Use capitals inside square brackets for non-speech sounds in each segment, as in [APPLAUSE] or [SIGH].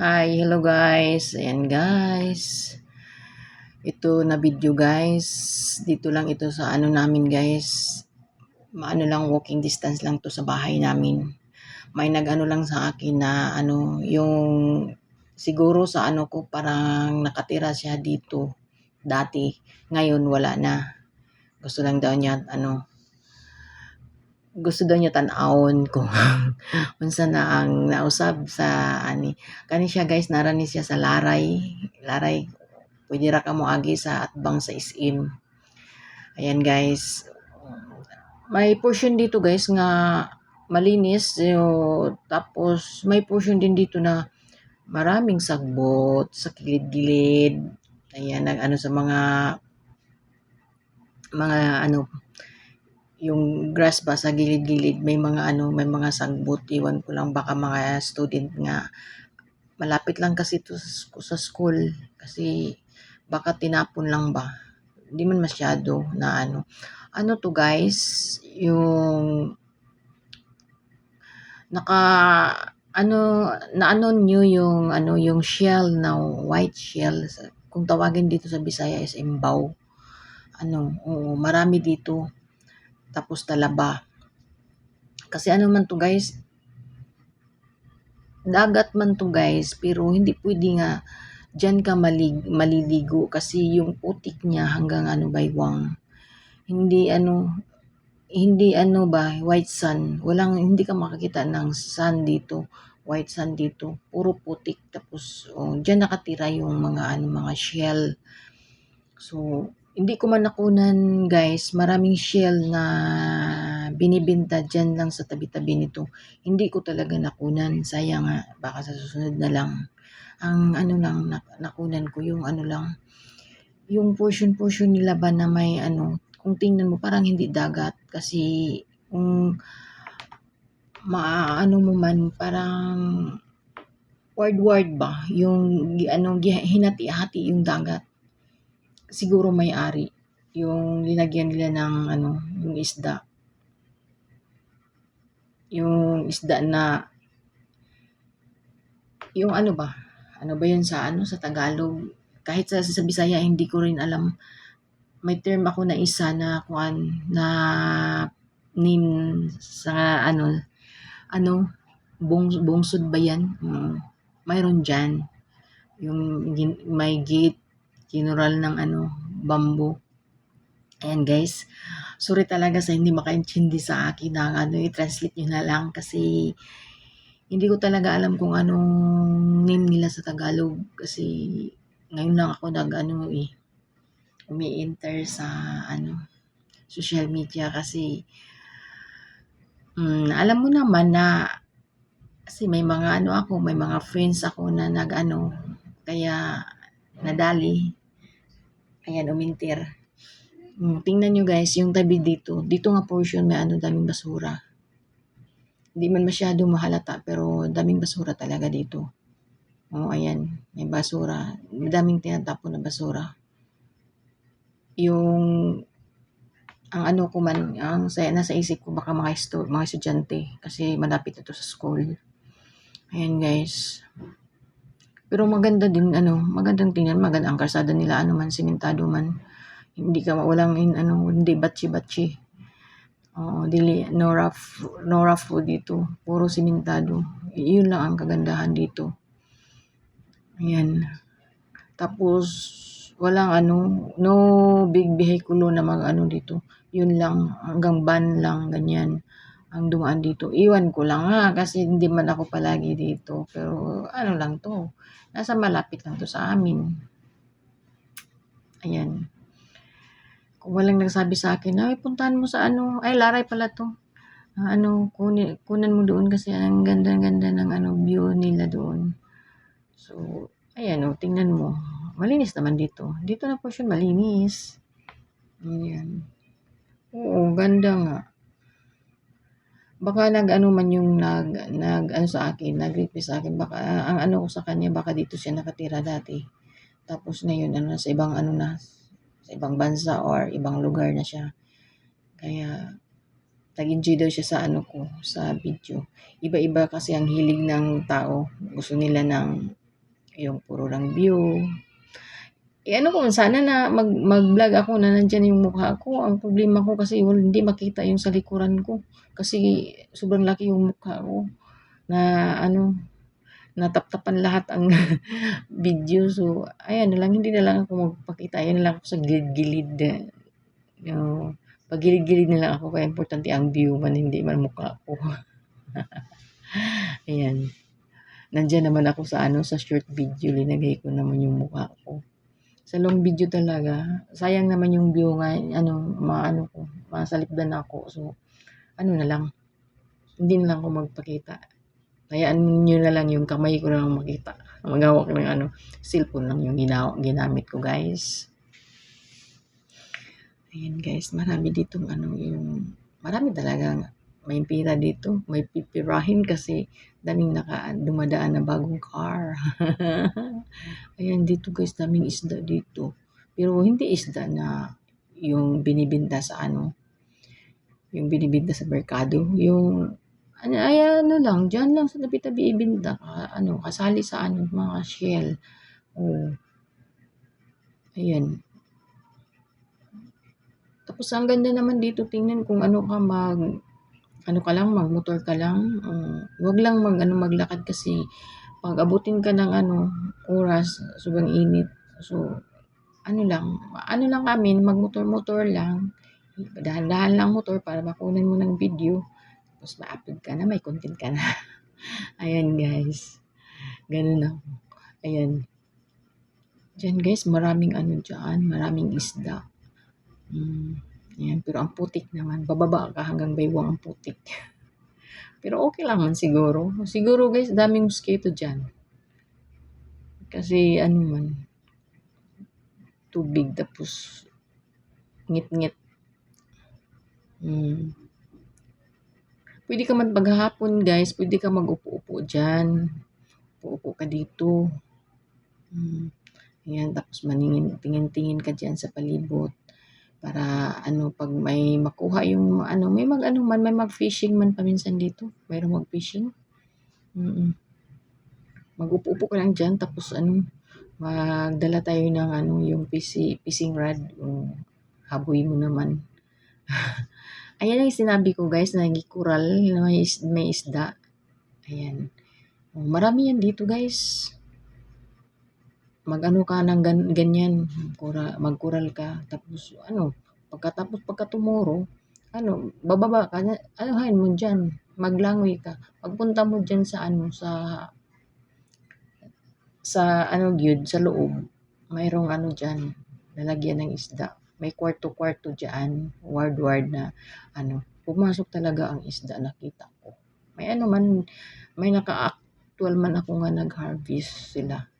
Hi, hello guys. Ayan guys. Ito na video guys. Dito lang ito sa ano namin guys. Maano lang walking distance lang to sa bahay namin. May nag-ano lang sa akin na ano yung siguro sa ano ko parang nakatira siya dito dati. Ngayon wala na. Gusto lang daw niya ano gusto daw niya tan-awon ko. [LAUGHS] Unsa na ang nausab sa ani. Kani siya guys narani siya sa Laray. Laray pwede ra ka mo agi sa atbang sa SM ayan guys. May portion dito guys nga malinis. Yo, tapos may portion din dito na maraming sagbot sa gilid-gilid. Ayan nag ano sa mga mga ano yung grass ba sa gilid-gilid may mga ano may mga sagbot iwan ko lang baka mga student nga. Malapit lang kasi to sa school kasi baka tinapon lang ba. Hindi man masyado na ano. Ano to guys? Yung naka ano na ano nyo yung ano yung shell na white shell kung tawagin dito sa Bisaya is imbaw. Ano oo, marami dito tapos talaba. Kasi ano man to guys, dagat man to guys, pero hindi pwede nga dyan ka malig, maliligo kasi yung putik niya hanggang ano baywang. Hindi ano, hindi ano ba, white sun. Walang, hindi ka makakita ng sun dito. White sun dito. Puro putik. Tapos, oh, dyan nakatira yung mga ano, mga shell. So, hindi ko man nakunan guys, maraming shell na binibenta dyan lang sa tabi-tabi nito. Hindi ko talaga nakunan, sayang nga, baka sa susunod na lang. Ang ano lang, nakunan ko yung ano lang, yung portion-portion nila ba na may ano, kung tingnan mo parang hindi dagat kasi kung maano mo man parang word-word ba yung ano hinati-hati yung dagat siguro may-ari yung linagyan nila ng ano, yung isda. Yung isda na yung ano ba? Ano ba yun sa ano sa Tagalog? Kahit sa, sa Bisaya hindi ko rin alam. May term ako na isa na kuan na name sa ano ano bung, bungsod ba yan? Um, mayroon dyan. Yung may gate Kinural ng ano, bamboo. Ayan guys. Sorry talaga sa hindi makaintindi sa akin ng ano, i-translate nyo na lang kasi hindi ko talaga alam kung anong name nila sa Tagalog kasi ngayon lang ako nag ano eh umi-enter sa ano social media kasi um, alam mo naman na kasi may mga ano ako, may mga friends ako na nag ano kaya nadali Ayan, umintir. Hmm, tingnan nyo guys, yung tabi dito. Dito nga portion may ano, daming basura. Hindi man masyado mahalata, pero daming basura talaga dito. Oh, ayan, may basura. Daming tinatapon na basura. Yung ang ano ko man, ang sa, nasa isip ko baka mga, mga estudyante kasi malapit ito sa school. Ayan guys. Pero maganda din ano, magandang tingnan, maganda ang kalsada nila ano man simentado man. Hindi ka walang in ano, hindi batchi-batchi. Oh, dili no rough no rough po dito. Puro simentado. Iyon lang ang kagandahan dito. Ayan. Tapos walang ano, no big vehicle na mag ano dito. Yun lang hanggang van lang ganyan ang dumaan dito. Iwan ko lang ha, kasi hindi man ako palagi dito. Pero ano lang to, nasa malapit lang to sa amin. Ayan. Kung walang nagsabi sa akin, ay puntahan mo sa ano, ay laray pala to. Uh, ano, kunin, kunan mo doon kasi ang ganda-ganda ng ano, view nila doon. So, ayan o, oh, tingnan mo. Malinis naman dito. Dito na po siya malinis. Ayan. Oo, ganda nga baka nag-ano man yung nag, nag ano sa akin, nag-request sa akin, baka ang ano ko sa kanya, baka dito siya nakatira dati. Tapos ngayon, ano, sa ibang ano na, sa ibang bansa or ibang lugar na siya. Kaya, nag-enjoy daw siya sa ano ko, sa video. Iba-iba kasi ang hilig ng tao. Gusto nila ng yung puro lang view. Eh, ano kung sana na mag, mag-vlog ako na nandyan yung mukha ko. Ang problema ko kasi wala, hindi makita yung sa likuran ko. Kasi sobrang laki yung mukha ko. Na ano, nataptapan lahat ang [LAUGHS] video. So, ayan na lang, hindi na lang ako magpakita. Ayan na lang ako sa gilid-gilid. You pag-gilid-gilid na lang ako. Kaya importante ang view man, hindi man mukha ko. [LAUGHS] ayan. Nandyan naman ako sa ano, sa short video. Linagay ko naman yung mukha ko sa long video talaga, sayang naman yung view nga, ano, maano ko, masalipdan ako. So, ano na lang, hindi na lang ako magpakita. Hayaan nyo na lang yung kamay ko na lang makita. Magawak ng ano, cellphone lang yung ginawa, ginamit ko guys. Ayan guys, marami ditong ano yung, marami talaga may pira dito. May pipirahin kasi daming naka dumadaan na bagong car. [LAUGHS] Ayan dito guys, daming isda dito. Pero hindi isda na yung binibinta sa ano, yung binibinta sa merkado. Yung ano, ay ano lang, dyan lang sa tabi-tabi ibinta. ano, kasali sa ano, mga shell. Oh. Ayan. Tapos ang ganda naman dito tingnan kung ano ka mag ano ka lang, magmotor ka lang. Uh, wag lang mag, ano, maglakad kasi pag abutin ka ng ano, oras, sobrang init. So, ano lang, ano lang kami, magmotor-motor lang. Dahan-dahan lang motor para makunan mo ng video. Tapos ma-upload ka na, may content ka na. [LAUGHS] Ayan guys. Ganun ako. Ayan. Diyan guys, maraming ano dyan, maraming isda. Hmm. Yan, pero ang putik naman, bababa ka hanggang baywang ang putik. [LAUGHS] pero okay lang man siguro. Siguro guys, daming mosquito dyan. Kasi ano man, tubig tapos ngit-ngit. Hmm. Pwede ka man paghapon guys, pwede ka mag-upo-upo dyan. Upo-upo ka dito. Hmm. Ayan, tapos maningin, tingin-tingin ka dyan sa palibot para ano pag may makuha yung ano may mag ano man may mag fishing man paminsan dito. Mayroong mag fishing mm mag-upo-upo ka lang dyan tapos ano magdala tayo ng ano yung PC, fishing rod yung haboy mo naman. [LAUGHS] Ayan yung sinabi ko guys na gikural na may, is, may isda. Ayan. Oh, marami yan dito guys mag-ano ka ng gan, ganyan, kura, magkural ka, tapos ano, pagkatapos pagka tomorrow, ano, bababa ka, hain mo dyan, maglangoy ka, pagpunta mo dyan sa ano, sa, sa ano gyud sa loob, mayroong ano dyan, lalagyan ng isda, may kwarto-kwarto dyan, ward-ward na, ano, pumasok talaga ang isda, nakita ko. May ano man, may naka-actual man ako nga nag-harvest sila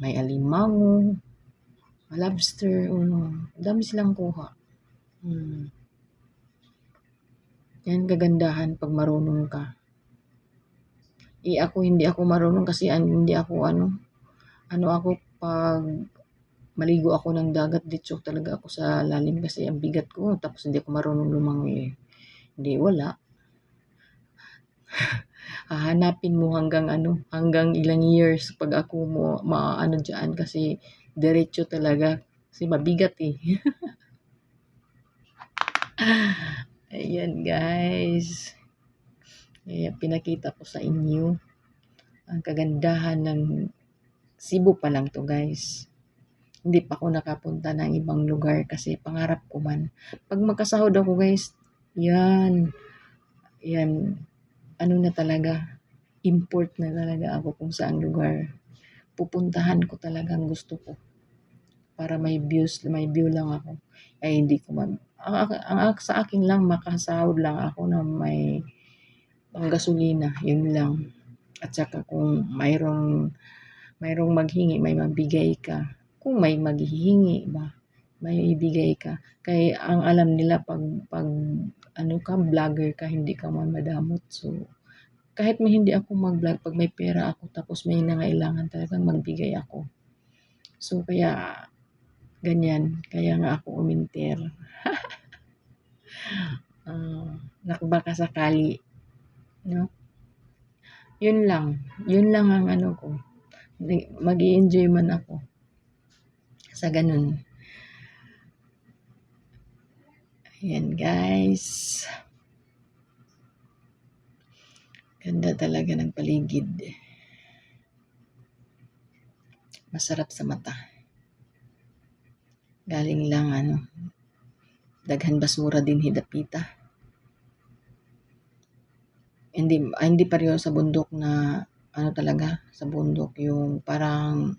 May alimango, lobster, ano, dami silang kuha. Mm. Yan kagandahan pag marunong ka. Eh ako hindi ako marunong kasi an, hindi ako ano, ano ako pag maligo ako ng dagat dito talaga ako sa lalim kasi ang bigat ko tapos hindi ako marunong lumangoy. Hindi wala. [LAUGHS] hahanapin mo hanggang ano, hanggang ilang years pag ako mo maano diyan kasi diretso talaga kasi mabigat eh. [LAUGHS] Ayan guys. Kaya pinakita ko sa inyo ang kagandahan ng Cebu pa lang to guys. Hindi pa ako nakapunta ng ibang lugar kasi pangarap ko man. Pag magkasahod ako guys, yan, yan, ano na talaga, import na talaga ako kung saan lugar. Pupuntahan ko talagang gusto ko. Para may views, may view lang ako. Ay hindi ko. Ang, ang, ang sa akin lang, makasahod lang ako na may panggasolina. Yun lang. At saka kung mayroong, mayroong maghingi, may mabigay ka. Kung may maghihingi ba, may ibigay ka. Kaya ang alam nila pag, pag ano ka, vlogger ka, hindi ka man madamot. So, kahit may hindi ako mag-vlog, pag may pera ako, tapos may nangailangan talagang magbigay ako. So, kaya, ganyan. Kaya nga ako uminter. [LAUGHS] uh, nakbaka sakali. No? Yun lang. Yun lang ang ano ko. mag enjoy man ako. Sa ganun. Ayan guys. Ganda talaga ng paligid. Masarap sa mata. Galing lang ano. Daghan basura din hidapita. Hindi ah, hindi pareho sa bundok na ano talaga sa bundok yung parang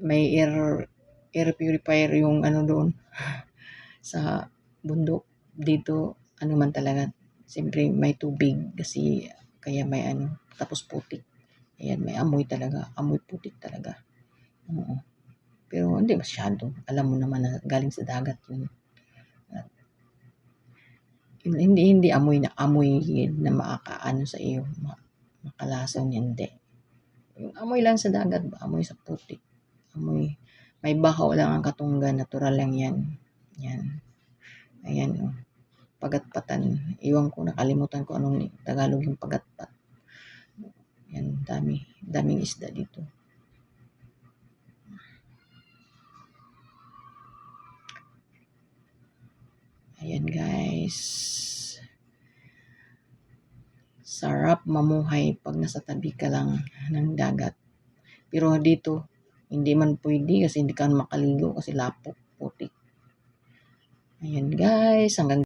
may air air purifier yung ano doon [LAUGHS] sa bundok dito ano man talaga. Siyempre may tubig kasi kaya may ano tapos putik. Ayan may amoy talaga amoy putik talaga. Oo. Pero hindi masyado. Alam mo naman na galing sa dagat yun. Hindi hindi amoy na amoy na maakaano sa iyo ma, makalason hindi. Yung amoy lang sa dagat ba? Amoy sa putik. Amoy may bahaw lang ang katunggan natural lang yan. Yan Ayan, oh. Pagatpatan. Iwan ko, nakalimutan ko anong Tagalog yung pagatpat. Yan, dami. Daming isda dito. Ayan, guys. Sarap mamuhay pag nasa tabi ka lang ng dagat. Pero dito, hindi man pwede kasi hindi ka makaligo kasi lapok, putik. Ayan guys, hanggang